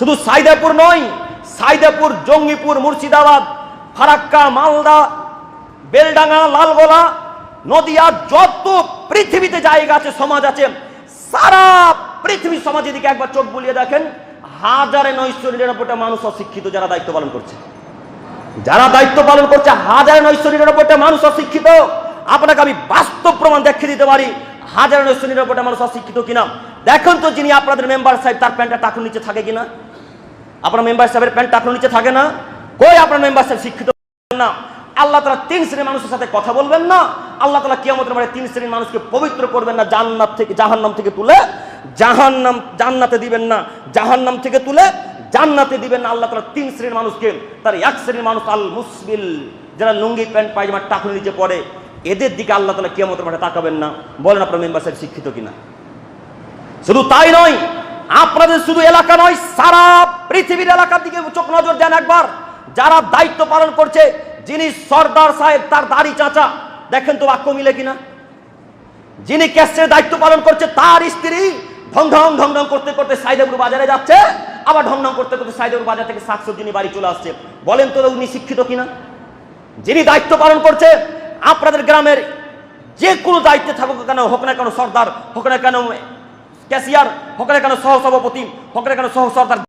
শুধু সাইদাপুর নয়, সাইদাপুর, জঙ্গিপুর, মুর্শিদাবাদ, ফারাক্কা, মালদা, বেলডাঙ্গা, লালগোলা, নদিয়া, যত পৃথিবীতে জায়গা আছে, সমাজ আছে, সারা পৃথিবীর সমাজের দিকে একবার চোখ বুলিয়ে দেখেন, হাজারে নয়শো নিরানব্বইটা মানুষ অশিক্ষিত যারা দায়িত্ব পালন করছে। যারা দায়িত্ব পালন করছে, হাজার নয়শো নিরানব্বইটা মানুষ অশিক্ষিত। আপনাকে আমি বাস্তব প্রমাণ দেখিয়ে দিতে পারি, হাজার নয়শো নিরানব্বইটা মানুষ অশিক্ষিত কিনা। দেখুন তো যিনি আপনাদের মেম্বার সাহেব, তার প্যান্টটা টাকুর নিচে থাকে কিনা? আপনার মেম্বার সাহেবের প্যান্ট টাকুর নিচে থাকে না? কই আপনার মেম্বার সাহেব শিক্ষিত? না। আল্লাহ তালা তিন শ্রেণির মানুষের সাথে কথা বলবেন না। আল্লাহ তালা কিয়ামতের মানে তিন শ্রেণির মানুষকে পবিত্র করবেন না, জান্নাত থেকে, জাহান্নাম থেকে তুলে জাহান্নাম, জান্নাতে দিবেন না। জাহান্নাম থেকে তুলে জান্নাতে দিবেন না। আল্লাহ তালা তিন শ্রেণির মানুষকে, তার এক শ্রেণির মানুষ আল মুসবিল, যারা লুঙ্গি, প্যান্ট, পায়জামা টাকুর নিচে পড়ে, এদের দিকে আল্লাহ তালা কিয়ামতের মাঠে তাকাবেন না। বলেন আপনার মেম্বার সাহেব শিক্ষিত কিনা? শুধু তাই নয়, আপনাদের শুধু এলাকা নয়, সারা পৃথিবীর এলাকার দিকে চোখ নজর দেন একবার। যারা দায়িত্ব পালন করছে, যিনি সর্দার সাহেব, তার দাড়ি চাচা, দেখেন তো বাক্য মিলে কিনা? যিনি ক্যাশের দায়িত্ব পালন করছে, তার স্ত্রী ঢং ঢং ঢং ঢং করতে করতে সাইদেপুর বাজারে যাচ্ছে, আবার ঢং ঢং করতে করতে সাইদেপুর বাজার থেকে শাকসবজি নিয়ে বাড়ি চলে আসছে। বলেন তো উনি শিক্ষিত কিনা? যিনি দায়িত্ব পালন করছে, আপনাদের গ্রামের যে কোনো দায়িত্বে থাকুক কেন, হোক না কেন সর্দার, হোক না কেন ক্যাশিয়ার হোক না কেন সহ সভাপতি হোক কেন সহ সর্দার